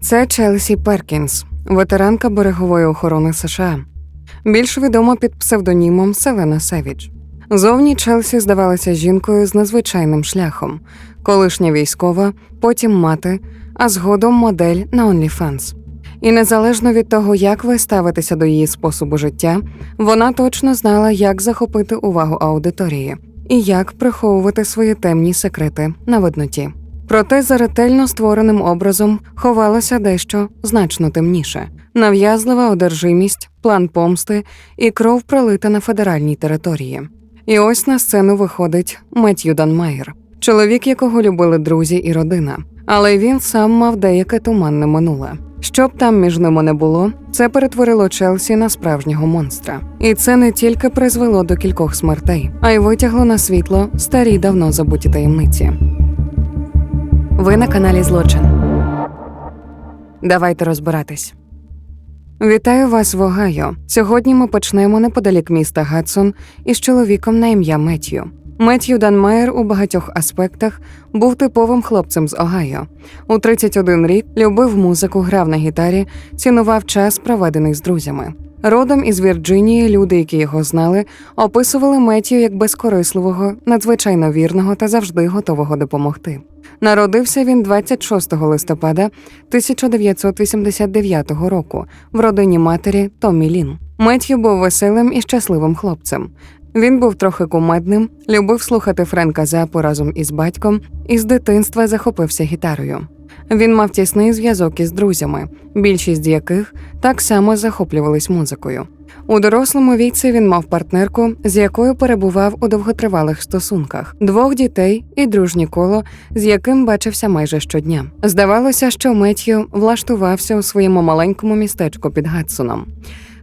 Це Челсі Перкінс, ветеранка берегової охорони США, більш відома під псевдонімом Селена Севідж. Зовні Челсі здавалася жінкою з незвичайним шляхом, колишня військова, потім мати, а згодом модель на OnlyFans. І незалежно від того, як ви ставитеся до її способу життя, вона точно знала, як захопити увагу аудиторії і як приховувати свої темні секрети на видноті. Проте за ретельно створеним образом ховалося дещо значно темніше: нав'язлива одержимість, план помсти і кров пролита на федеральній території. І ось на сцену виходить Меттью Данмайер, чоловік, якого любили друзі і родина, але він сам мав деяке туманне минуле. Що б там між ними не було, це перетворило Челсі на справжнього монстра. І це не тільки призвело до кількох смертей, а й витягло на світло старі давно забуті таємниці. Ви на каналі Злочин. Давайте розбиратись. Вітаю вас в Огайо. Сьогодні ми почнемо неподалік міста Гадсон із чоловіком на ім'я Меттью. Меттью Данмайер у багатьох аспектах був типовим хлопцем з Огайо. У 31 рік любив музику, грав на гітарі, цінував час, проведений з друзями. Родом із Вірджинії люди, які його знали, описували Меттью як безкорисливого, надзвичайно вірного та завжди готового допомогти. Народився він 26 листопада 1989 року в родині матері Томмі Лін. Меттью був веселим і щасливим хлопцем. Він був трохи кумедним, любив слухати Френка Запу разом із батьком і з дитинства захопився гітарою. Він мав тісний зв'язок із друзями, більшість з яких так само захоплювались музикою. У дорослому віці він мав партнерку, з якою перебував у довготривалих стосунках, двох дітей і дружнє коло, з яким бачився майже щодня. Здавалося, що Меттью влаштувався у своєму маленькому містечку під Гадсоном.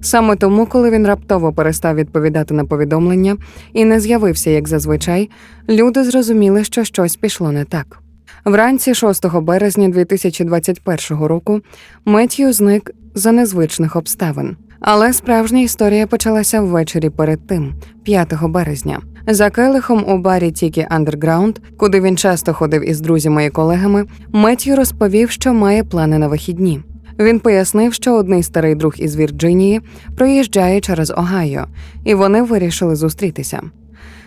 Саме тому, коли він раптово перестав відповідати на повідомлення і не з'явився як зазвичай, люди зрозуміли, що щось пішло не так. Вранці 6 березня 2021 року Меттью зник за незвичних обставин. Але справжня історія почалася ввечері перед тим, 5 березня. За келихом у барі Тікі Андерграунд, куди він часто ходив із друзями і колегами, Меттью розповів, що має плани на вихідні. Він пояснив, що одний старий друг із Вірджинії проїжджає через Огайо, і вони вирішили зустрітися.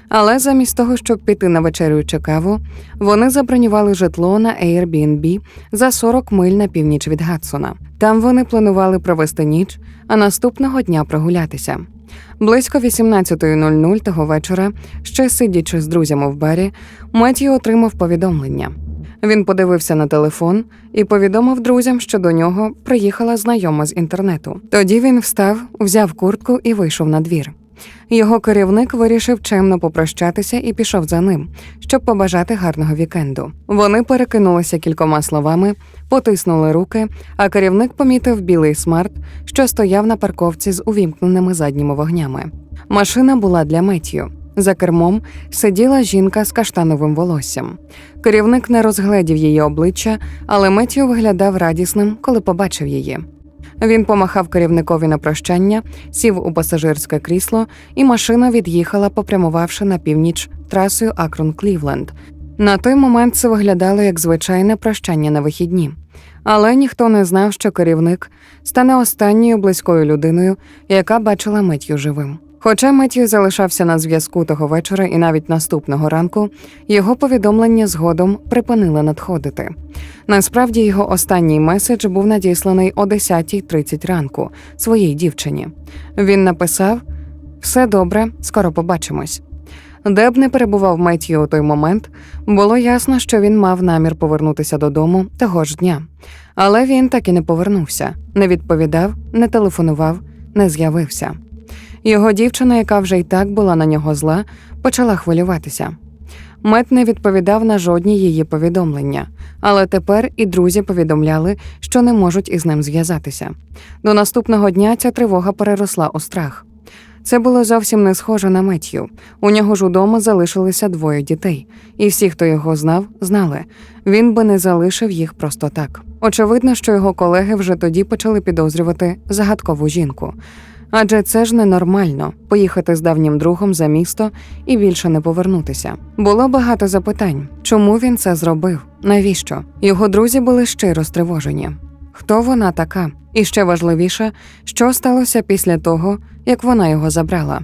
Але замість того, щоб піти на вечерю чи каву, вони забронювали житло на Airbnb за 40 миль на північ від Гадсона. Там вони планували провести ніч, а наступного дня прогулятися. Близько 18.00 того вечора, ще сидячи з друзями в барі, Меттью отримав повідомлення. Він подивився на телефон і повідомив друзям, що до нього приїхала знайома з інтернету. Тоді він встав, взяв куртку і вийшов на двір. Його керівник вирішив чемно попрощатися і пішов за ним, щоб побажати гарного вікенду. Вони перекинулися кількома словами, потиснули руки, а керівник помітив білий смарт, що стояв на парковці з увімкненими задніми вогнями. Машина була для Меттью. За кермом сиділа жінка з каштановим волоссям. Керівник не розгледів її обличчя, але Меттью виглядав радісним, коли побачив її. Він помахав керівникові на прощання, сів у пасажирське крісло, і машина від'їхала, попрямувавши на північ трасою Акрон Клівленд. На той момент це виглядало як звичайне прощання на вихідні. Але ніхто не знав, що керівник стане останньою близькою людиною, яка бачила Меттю живим. Хоча Меттью залишався на зв'язку того вечора і навіть наступного ранку, його повідомлення згодом припинили надходити. Насправді його останній меседж був надісланий о 10.30 ранку своїй дівчині. Він написав: Все добре, скоро побачимось. Де б не перебував Меттью у той момент, було ясно, що він мав намір повернутися додому того ж дня. Але він так і не повернувся, не відповідав, не телефонував, не з'явився. Його дівчина, яка вже й так була на нього зла, почала хвилюватися. Мет не відповідав на жодні її повідомлення, але тепер і друзі повідомляли, що не можуть із ним зв'язатися. До наступного дня ця тривога переросла у страх. Це було зовсім не схоже на Меттью. У нього ж удома залишилися двоє дітей, і всі, хто його знав, знали він би не залишив їх просто так. Очевидно, що його колеги вже тоді почали підозрювати загадкову жінку. Адже це ж ненормально поїхати з давнім другом за місто і більше не повернутися. Було багато запитань, чому він це зробив, навіщо? Його друзі були щиро стривожені. хто вона така, і ще важливіше, що сталося після того, як вона його забрала.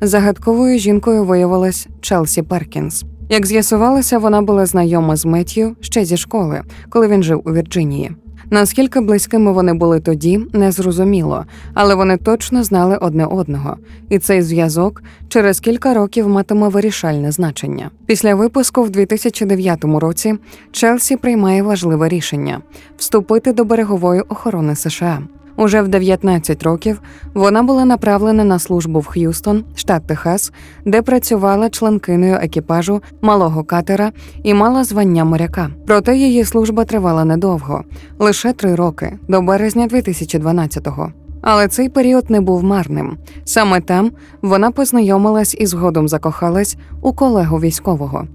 Загадковою жінкою виявилась Челсі Перкінс. Як з'ясувалося, вона була знайома з Меттью ще зі школи, коли він жив у Вірджинії. Наскільки близькими вони були тоді, не зрозуміло, але вони точно знали одне одного, і цей зв'язок через кілька років матиме вирішальне значення. Після випуску в 2009 році Челсі приймає важливе рішення вступити до берегової охорони США. Уже в 19 років вона була направлена на службу в Х'юстон, штат Техас, де працювала членкиною екіпажу малого катера і мала звання моряка. Проте її служба тривала недовго лише три роки до березня 2012-го. Але цей період не був марним. Саме там вона познайомилась і згодом закохалась у колегу військового.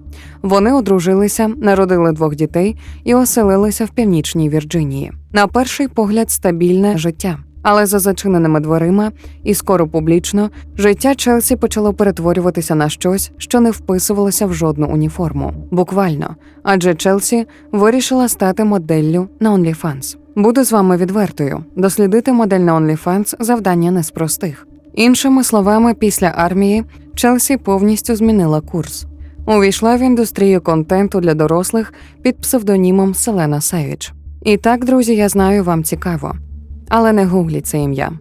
Вони одружилися, народили двох дітей і оселилися в північній Вірджинії. На перший погляд, стабільне життя. Але за зачиненими дверима і скоро публічно життя Челсі почало перетворюватися на щось, що не вписувалося в жодну уніформу. Буквально, адже Челсі вирішила стати моделлю на OnlyFans. Буду з вами відвертою. Дослідити модель на OnlyFans – завдання не з простих. Іншими словами, після армії Челсі повністю змінила курс. Увійшла в індустрію контенту для дорослих під псевдонімом Селена Севіч. І так, друзі, я знаю, вам цікаво. Але не гугліть це ім'я.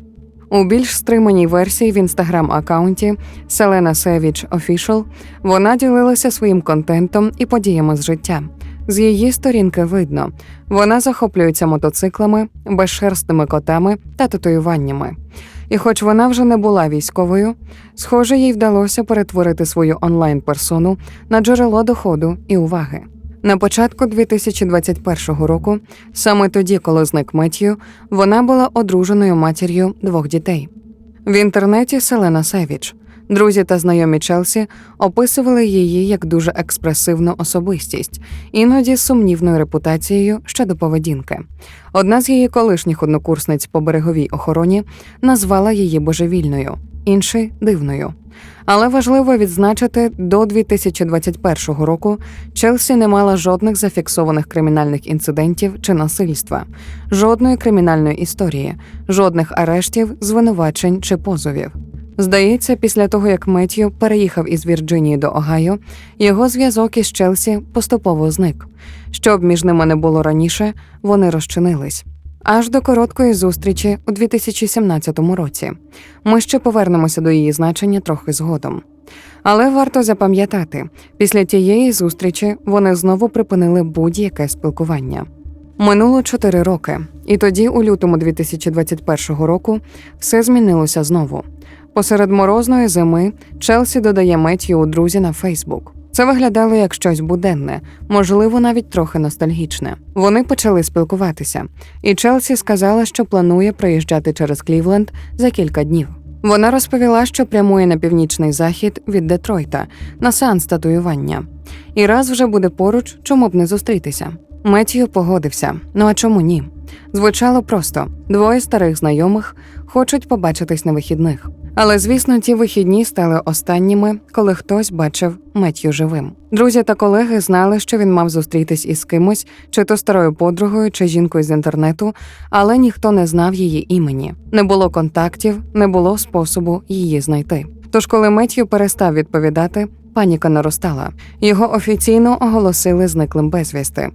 У більш стриманій версії в інстаграм-аккаунті Селена Севіч Official вона ділилася своїм контентом і подіями з життя. З її сторінки видно, вона захоплюється мотоциклами, безшерстними котами та татуюваннями. І хоч вона вже не була військовою, схоже, їй вдалося перетворити свою онлайн-персону на джерело доходу і уваги. На початку 2021 року, саме тоді, коли зник Меттью, вона була одруженою матір'ю двох дітей. В інтернеті Селена Севіч. Друзі та знайомі Челсі описували її як дуже експресивну особистість, іноді з сумнівною репутацією щодо поведінки. Одна з її колишніх однокурсниць по береговій охороні назвала її божевільною, інший дивною. Але важливо відзначити, до 2021 року Челсі не мала жодних зафіксованих кримінальних інцидентів чи насильства, жодної кримінальної історії, жодних арештів, звинувачень чи позовів. Здається, після того як Меттью переїхав із Вірджинії до Огайо, його зв'язок із Челсі поступово зник. Щоб між ними не було раніше, вони розчинились. Аж до короткої зустрічі у 2017 році. Ми ще повернемося до її значення трохи згодом. Але варто запам'ятати, після тієї зустрічі вони знову припинили будь-яке спілкування. Минуло чотири роки, і тоді, у лютому 2021 року, все змінилося знову. Посеред морозної зими Челсі додає Меттью у друзі на Фейсбук. Це виглядало як щось буденне, можливо, навіть трохи ностальгічне. Вони почали спілкуватися, і Челсі сказала, що планує проїжджати через Клівленд за кілька днів. Вона розповіла, що прямує на північний захід від Детройта на сеанс татуювання. І раз вже буде поруч, чому б не зустрітися. Меттью погодився. Ну а чому ні? Звучало просто: двоє старих знайомих хочуть побачитись на вихідних. Але звісно, ті вихідні стали останніми, коли хтось бачив Меттью живим. Друзі та колеги знали, що він мав зустрітись із кимось, чи то старою подругою, чи жінкою з інтернету, але ніхто не знав її імені. Не було контактів, не було способу її знайти. Тож, коли Меттью перестав відповідати, паніка наростала. Його офіційно оголосили зниклим безвісти.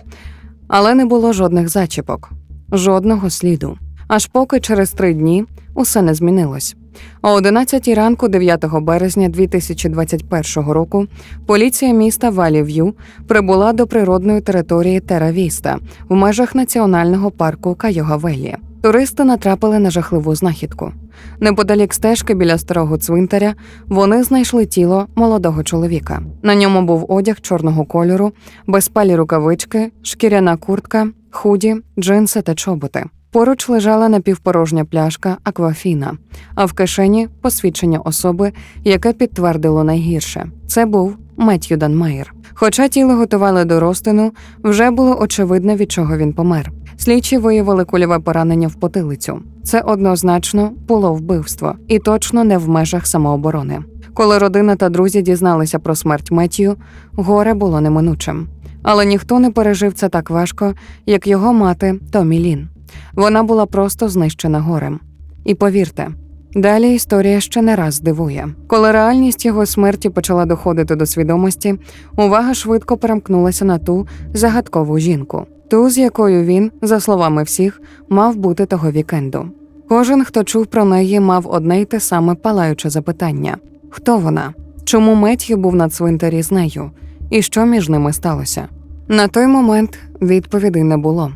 Але не було жодних зачіпок, жодного сліду. Аж поки через три дні усе не змінилось. О 11 ранку, 9 березня 2021 року, поліція міста Валі-В'ю прибула до природної території Теравіста в межах національного парку Кайогавелі. Туристи натрапили на жахливу знахідку. Неподалік стежки біля старого цвинтаря вони знайшли тіло молодого чоловіка. На ньому був одяг чорного кольору, безпалі рукавички, шкіряна куртка, худі, джинси та чоботи. Поруч лежала напівпорожня пляшка Аквафіна, а в кишені посвідчення особи, яке підтвердило найгірше. Це був Меттью Данмайер. Хоча тіло готували до розтину, вже було очевидно, від чого він помер. Слідчі виявили кульове поранення в потилицю. Це однозначно було вбивство, і точно не в межах самооборони. Коли родина та друзі дізналися про смерть Меттью, горе було неминучим. Але ніхто не пережив це так важко, як його мати Томі Лін. Вона була просто знищена горем. І повірте, далі історія ще не раз здивує. Коли реальність його смерті почала доходити до свідомості, увага швидко перемкнулася на ту загадкову жінку, ту, з якою він, за словами всіх, мав бути того вікенду. Кожен, хто чув про неї, мав одне й те саме палаюче запитання: хто вона? Чому Меттью був на цвинтарі з нею? І що між ними сталося? На той момент відповідей не було.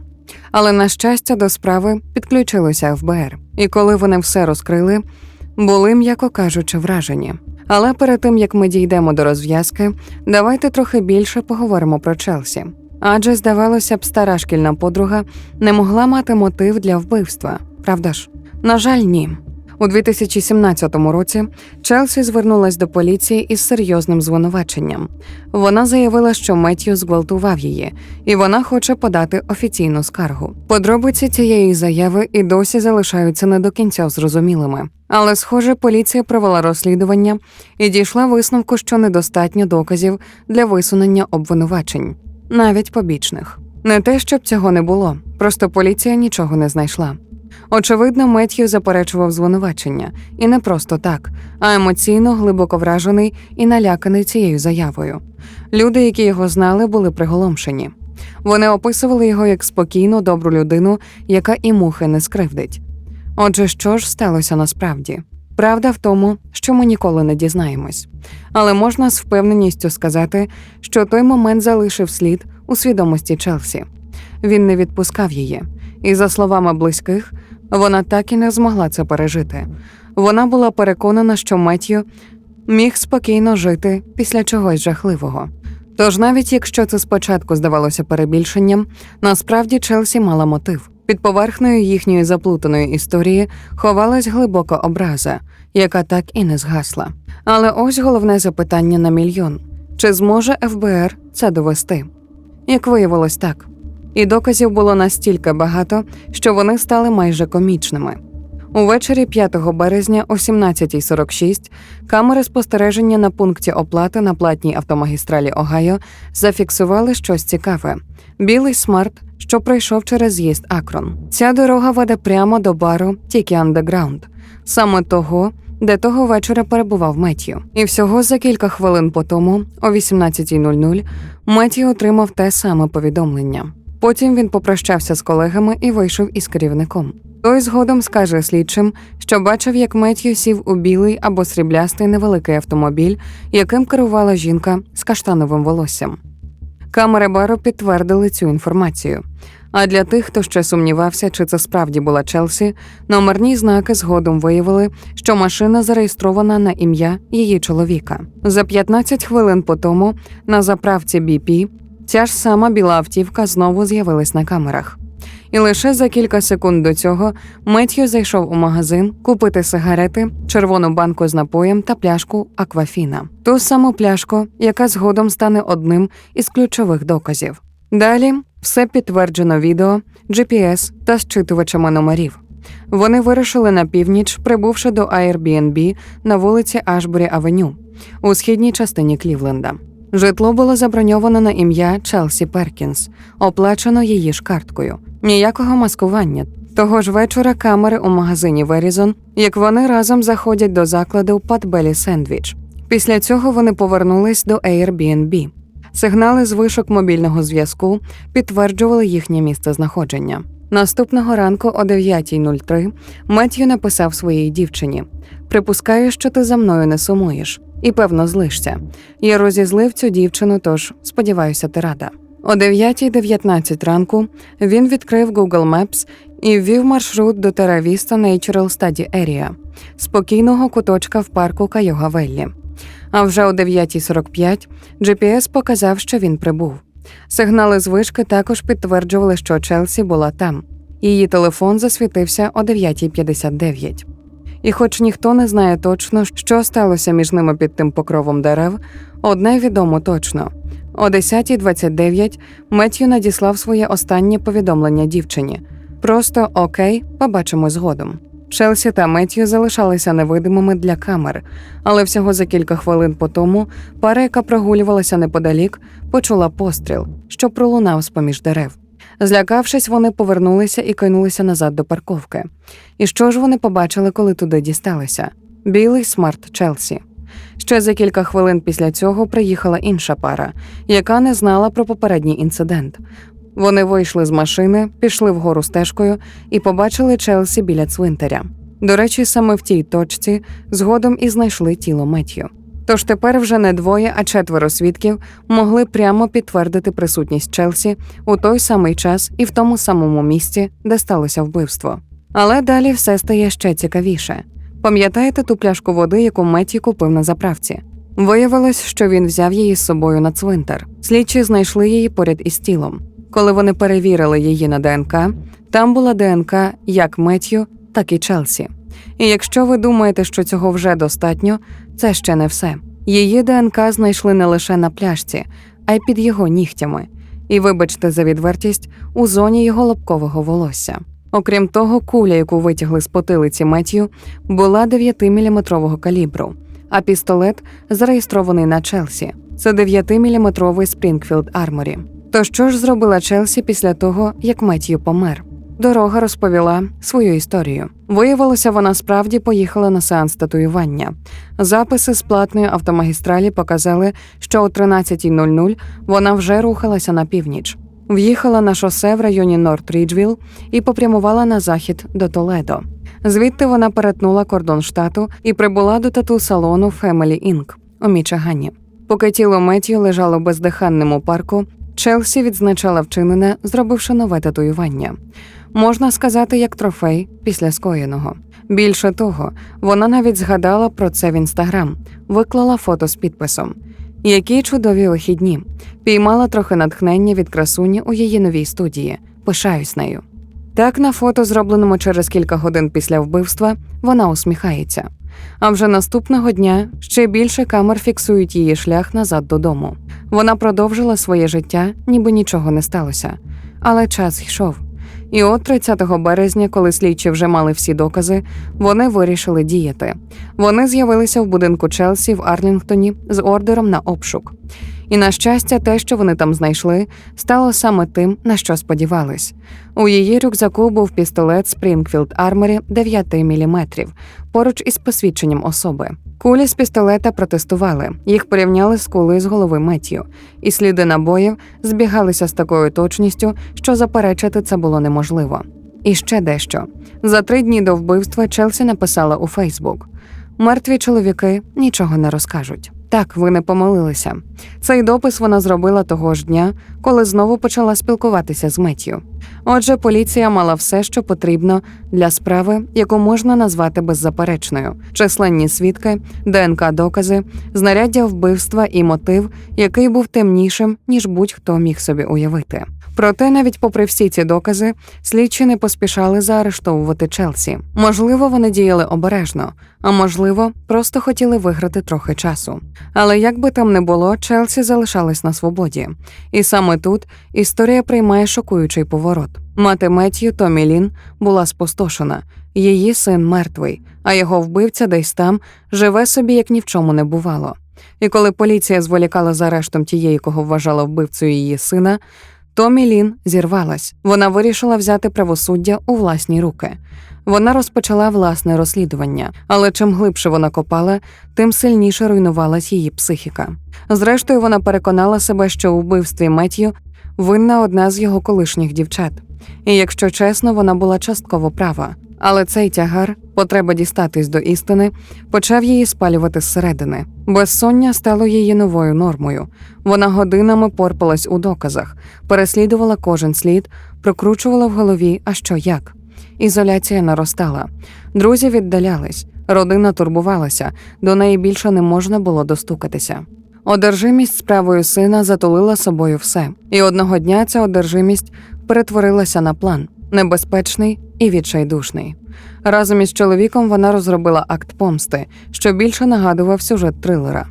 Але, на щастя, до справи підключилося ФБР, і коли вони все розкрили, були, м'яко кажучи, вражені. Але перед тим як ми дійдемо до розв'язки, давайте трохи більше поговоримо про Челсі. Адже, здавалося б, стара шкільна подруга не могла мати мотив для вбивства, правда ж? На жаль, ні. У 2017 році Челсі звернулась до поліції із серйозним звинуваченням. Вона заявила, що Меттью зґвалтував її, і вона хоче подати офіційну скаргу. Подробиці цієї заяви і досі залишаються не до кінця зрозумілими. Але, схоже, поліція провела розслідування і дійшла висновку, що недостатньо доказів для висунення обвинувачень, навіть побічних. Не те, щоб цього не було, просто поліція нічого не знайшла. Очевидно, Меттью заперечував звинувачення, і не просто так, а емоційно глибоко вражений і наляканий цією заявою. Люди, які його знали, були приголомшені. Вони описували його як спокійну, добру людину, яка і мухи не скривдить. Отже, що ж сталося насправді? Правда в тому, що ми ніколи не дізнаємось, але можна з впевненістю сказати, що той момент залишив слід у свідомості Челсі. Він не відпускав її, і, за словами близьких, вона так і не змогла це пережити. Вона була переконана, що Меттью міг спокійно жити після чогось жахливого. Тож, навіть якщо це спочатку здавалося перебільшенням, насправді Челсі мала мотив. Під поверхнею їхньої заплутаної історії ховалась глибока образа, яка так і не згасла. Але ось головне запитання на мільйон: чи зможе ФБР це довести? Як виявилось так. І доказів було настільки багато, що вони стали майже комічними. Увечері 5 березня о 17.46 камери спостереження на пункті оплати на платній автомагістралі Огайо зафіксували щось цікаве: білий смарт, що пройшов через з'їзд Акрон. Ця дорога веде прямо до бару Тікі Андеграунд, саме того, де того вечора перебував Меттью. І всього за кілька хвилин по тому, о 18.00, Меттью отримав те саме повідомлення. Потім він попрощався з колегами і вийшов із керівником. Той згодом скаже слідчим, що бачив, як Меттью сів у білий або сріблястий невеликий автомобіль, яким керувала жінка з каштановим волоссям. Камери бару підтвердили цю інформацію. А для тих, хто ще сумнівався, чи це справді була Челсі, номерні знаки згодом виявили, що машина зареєстрована на ім'я її чоловіка. За 15 хвилин по тому на заправці BP ця ж сама біла автівка знову з'явилась на камерах. І лише за кілька секунд до цього Меттью зайшов у магазин купити сигарети, червону банку з напоєм та пляшку Аквафіна, ту саму пляшку, яка згодом стане одним із ключових доказів. Далі все підтверджено відео, GPS та зчитувачами номерів. Вони вирушили на північ, прибувши до Airbnb на вулиці Ашбурі Авеню у східній частині Клівленда. Житло було заброньовано на ім'я Челсі Перкінс, оплачено її ж карткою. Ніякого маскування. Того ж вечора камери у магазині Verizon, як вони разом заходять до закладу Патбелі Сендвіч. Після цього вони повернулись до Airbnb. Сигнали з вишок мобільного зв'язку підтверджували їхнє місце знаходження. Наступного ранку о 9.03 Меттью написав своїй дівчині: Припускаю, що ти за мною не сумуєш, і певно злишся. Я розізлив цю дівчину, тож сподіваюся, ти рада. О 9.19 ранку він відкрив Google Maps і ввів маршрут до Теравіста Natural Study Area, спокійного куточка в парку Кайогавеллі. А вже о 9.45 GPS показав, що він прибув. Сигнали з вишки також підтверджували, що Челсі була там. Її телефон засвітився о 9.59. І, хоч ніхто не знає точно, що сталося між ними під тим покровом дерев, одне відомо точно. О 10.29 Меттью надіслав своє останнє повідомлення дівчині. Просто окей, побачимо згодом. Челсі та Меттью залишалися невидимими для камер, але всього за кілька хвилин по тому пара, яка прогулювалася неподалік, почула постріл, що пролунав з поміж дерев. Злякавшись, вони повернулися і кинулися назад до парковки. І що ж вони побачили, коли туди дісталися? Білий смарт Челсі. Ще за кілька хвилин після цього приїхала інша пара, яка не знала про попередній інцидент. Вони вийшли з машини, пішли вгору стежкою і побачили Челсі біля цвинтаря. До речі, саме в тій точці згодом і знайшли тіло Меттью. Тож тепер вже не двоє, а четверо свідків могли прямо підтвердити присутність Челсі у той самий час і в тому самому місці, де сталося вбивство. Але далі все стає ще цікавіше. Пам'ятаєте ту пляшку води, яку Метті купив на заправці? Виявилось, що він взяв її з собою на цвинтар. Слідчі знайшли її поряд із тілом. Коли вони перевірили її на ДНК, там була ДНК як Меттью, так і Челсі. І якщо ви думаєте, що цього вже достатньо, це ще не все. Її ДНК знайшли не лише на пляшці, а й під його нігтями. І, вибачте за відвертість, у зоні його лобкового волосся. Окрім того, куля, яку витягли з потилиці Меттью, була 9-мм калібру, а пістолет зареєстрований на Челсі. Це 9-мм Springfield Armory. То що ж зробила Челсі після того, як Меттью помер? Дорога розповіла свою історію. Виявилося, вона справді поїхала на сеанс татуювання. Записи з платної автомагістралі показали, що о 13.00 вона вже рухалася на північ. В'їхала на шосе в районі Норт Ріджвіл і попрямувала на захід до Толедо. Звідти вона перетнула кордон штату і прибула до тату-салону Family Inc. у Мічигані. Поки тіло Меттію лежало в бездиханному парку, Челсі відзначала вчинене, зробивши нове татуювання. Можна сказати, як трофей після скоєного. Більше того, вона навіть згадала про це в інстаграм, виклала фото з підписом. Які чудові вихідні. Піймала трохи натхнення від красуні у її новій студії. Пишаюсь нею. Так, на фото, зробленому через кілька годин після вбивства, вона усміхається. А вже наступного дня ще більше камер фіксують її шлях назад додому. Вона продовжила своє життя, ніби нічого не сталося. Але час йшов. І от 30 березня, коли слідчі вже мали всі докази, вони вирішили діяти. Вони з'явилися в будинку Челсі в Арлінгтоні з ордером на обшук. І на щастя, те, що вони там знайшли, стало саме тим, на що сподівались. У її рюкзаку був пістолет Springfield Armory 9 мм, поруч із посвідченням особи. Кулі з пістолета протестували, їх порівняли з кулею з голови Меттію, і сліди набоїв збігалися з такою точністю, що заперечити це було неможливо. І ще дещо за три дні до вбивства Челсі написала у Фейсбук: мертві чоловіки нічого не розкажуть. Так, ви не помилилися. Цей допис вона зробила того ж дня, коли знову почала спілкуватися з Меттю. Отже, поліція мала все, що потрібно для справи, яку можна назвати беззаперечною: численні свідки, ДНК докази, знаряддя вбивства і мотив, який був темнішим, ніж будь-хто міг собі уявити. Проте, навіть попри всі ці докази, слідчі не поспішали заарештовувати Челсі. Можливо, вони діяли обережно, а можливо, просто хотіли виграти трохи часу. Але як би там не було, Челсі залишалась на свободі. І саме тут історія приймає шокуючий поворот. Мати Меттью Томі Лін була спустошена, її син мертвий, а його вбивця десь там живе собі, як ні в чому не бувало. І коли поліція зволікала з арештом тієї, кого вважала вбивцею її сина, Томі Лін зірвалась. Вона вирішила взяти правосуддя у власні руки. Вона розпочала власне розслідування, але чим глибше вона копала, тим сильніше руйнувалась її психіка. Зрештою, вона переконала себе, що у вбивстві Меттью винна одна з його колишніх дівчат. І якщо чесно, вона була частково права. Але цей тягар, потреба дістатись до істини, почав її спалювати зсередини. Безсоння стало її новою нормою. Вона годинами порпалась у доказах, переслідувала кожен слід, прокручувала в голові, а що як. Ізоляція наростала. Друзі віддалялись, родина турбувалася, до неї більше не можна було достукатися. Одержимість справою сина затулила собою все, і одного дня ця одержимість перетворилася на план небезпечний і відчайдушний. Разом із чоловіком вона розробила акт помсти, що більше нагадував сюжет трилера.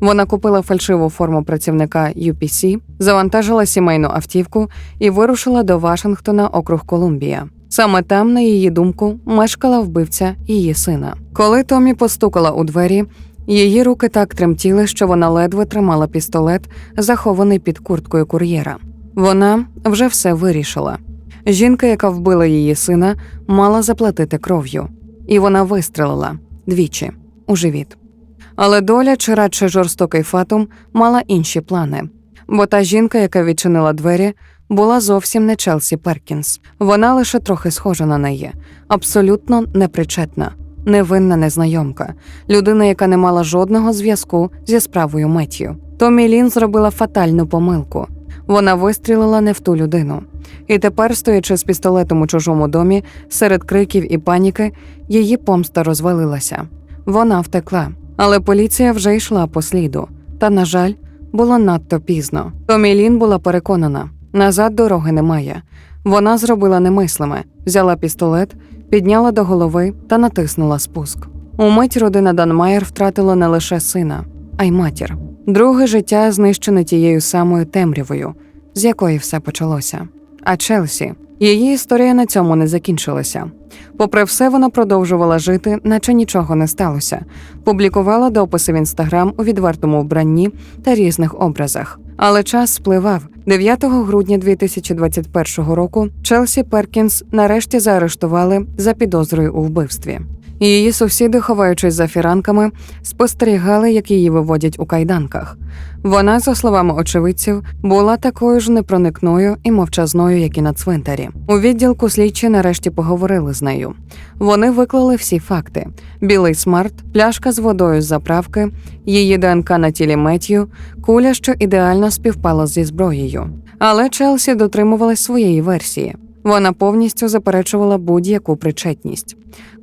Вона купила фальшиву форму працівника UPC, завантажила сімейну автівку і вирушила до Вашингтона, округ Колумбія. Саме там, на її думку, мешкала вбивця її сина. Коли Томі постукала у двері, її руки так тремтіли, що вона ледве тримала пістолет, захований під курткою кур'єра. Вона вже все вирішила. Жінка, яка вбила її сина, мала заплатити кров'ю, і вона вистрелила двічі у живіт. Але доля, чи радше жорстокий фатум, мала інші плани. Бо та жінка, яка відчинила двері, була зовсім не Челсі Перкінс. Вона лише трохи схожа на неї, абсолютно непричетна, невинна незнайомка, людина, яка не мала жодного зв'язку зі справою Меттію. Томі Лін зробила фатальну помилку. Вона вистрілила не в ту людину. І тепер, стоячи з пістолетом у чужому домі, серед криків і паніки, її помста розвалилася. Вона втекла, але поліція вже йшла по сліду. Та, на жаль, було надто пізно. Томі Лін була переконана, назад дороги немає. Вона зробила немислиме, взяла пістолет, підняла до голови та натиснула спуск. Умить родина Данмаєр втратила не лише сина, а й матір. Друге життя знищене тією самою темрявою, з якої все почалося. А Челсі, її історія на цьому не закінчилася. Попри все, вона продовжувала жити, наче нічого не сталося. Публікувала дописи в інстаграм у відвертому вбранні та різних образах. Але час спливав. 9 грудня 2021 року Челсі Перкінс нарешті заарештували за підозрою у вбивстві. Її сусіди, ховаючись за фіранками, спостерігали, як її виводять у кайданках. Вона, за словами очевидців, була такою ж непроникною і мовчазною, як і на цвинтарі. У відділку слідчі нарешті поговорили з нею. Вони виклали всі факти: білий смарт, пляшка з водою з заправки, її ДНК на тілі Меттью, куля, що ідеально співпала зі зброєю. Але Челсі дотримувалась своєї версії. Вона повністю заперечувала будь-яку причетність.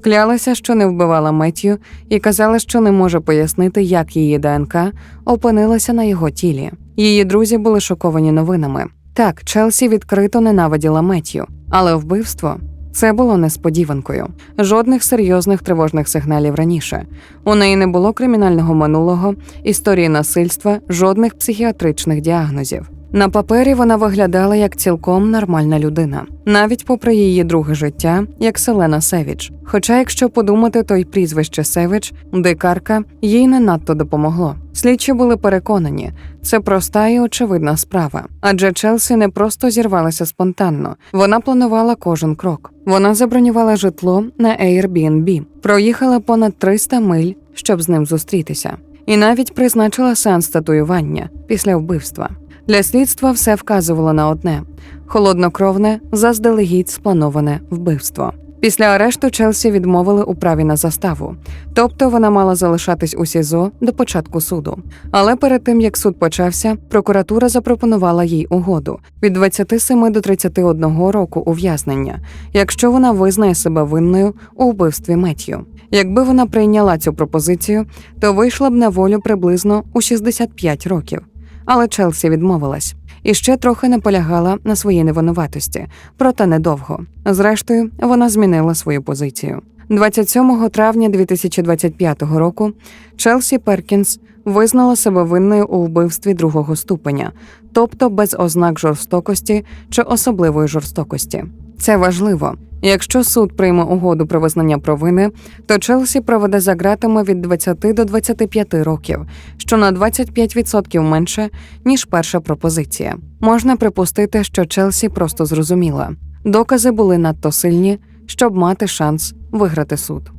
Клялася, що не вбивала Меттію, і казала, що не може пояснити, як її ДНК опинилася на його тілі. Її друзі були шоковані новинами. Так, Челсі відкрито ненавиділа Меттію, але вбивство це було несподіванкою. Жодних серйозних тривожних сигналів раніше. У неї не було кримінального минулого, історії насильства, жодних психіатричних діагнозів. На папері вона виглядала як цілком нормальна людина, навіть попри її друге життя, як Селена Севіч. Хоча, якщо подумати, то й прізвище Севіч, дикарка, їй не надто допомогло. Слідчі були переконані, це проста і очевидна справа. Адже Челсі не просто зірвалася спонтанно, вона планувала кожен крок. Вона забронювала житло на Airbnb, проїхала понад 300 миль, щоб з ним зустрітися, і навіть призначила сеанс татуювання після вбивства. Для слідства все вказувало на одне холоднокровне, заздалегідь сплановане вбивство. Після арешту Челсі відмовили у праві на заставу, тобто вона мала залишатись у СІЗО до початку суду. Але перед тим як суд почався, прокуратура запропонувала їй угоду від 27 до 31 року ув'язнення, якщо вона визнає себе винною у вбивстві Меттью. Якби вона прийняла цю пропозицію, то вийшла б на волю приблизно у 65 років. Але Челсі відмовилась і ще трохи наполягала на своїй невинуватості, проте недовго. Зрештою, вона змінила свою позицію. 27 травня 2025 року Челсі Перкінс визнала себе винною у вбивстві другого ступеня, тобто без ознак жорстокості чи особливої жорстокості. Це важливо. Якщо суд прийме угоду про визнання провини, то Челсі проведе за ґратами від 20 до 25 років, що на 25% менше ніж перша пропозиція. Можна припустити, що Челсі просто зрозуміла. Докази були надто сильні, щоб мати шанс виграти суд.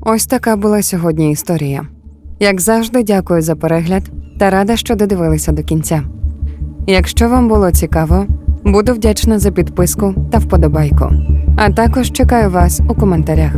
Ось така була сьогодні історія. Як завжди, дякую за перегляд та рада, що додивилися до кінця. Якщо вам було цікаво, буду вдячна за підписку та вподобайку. А також чекаю вас у коментарях.